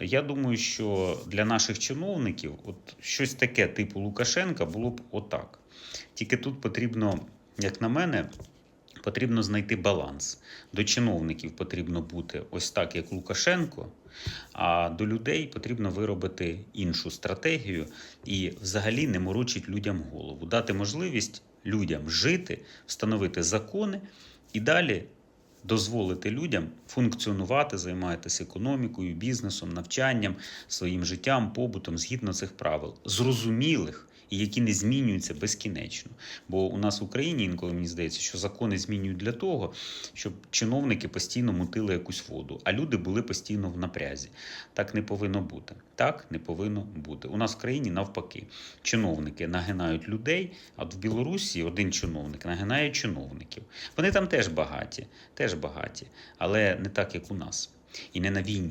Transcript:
Я думаю, що для наших чиновників от щось таке типу Лукашенка було б отак. Тільки тут потрібно, як на мене, потрібно знайти баланс. До чиновників потрібно бути ось так, як Лукашенко, а до людей потрібно виробити іншу стратегію і взагалі не морочить людям голову, дати можливість людям жити, встановити закони і далі дозволити людям функціонувати, займатися економікою, бізнесом, навчанням, своїм життям, побутом згідно цих правил, зрозумілих і які не змінюються безкінечно. Бо у нас в Україні інколи мені здається, що закони змінюють для того, щоб чиновники постійно мутили якусь воду, а люди були постійно в напрязі. Так не повинно бути. Так не повинно бути. У нас в країні навпаки. Чиновники нагинають людей, а в Білорусі один чиновник нагинає чиновників. Вони там теж багаті, теж багаті, але не так, як у нас. І не на війні.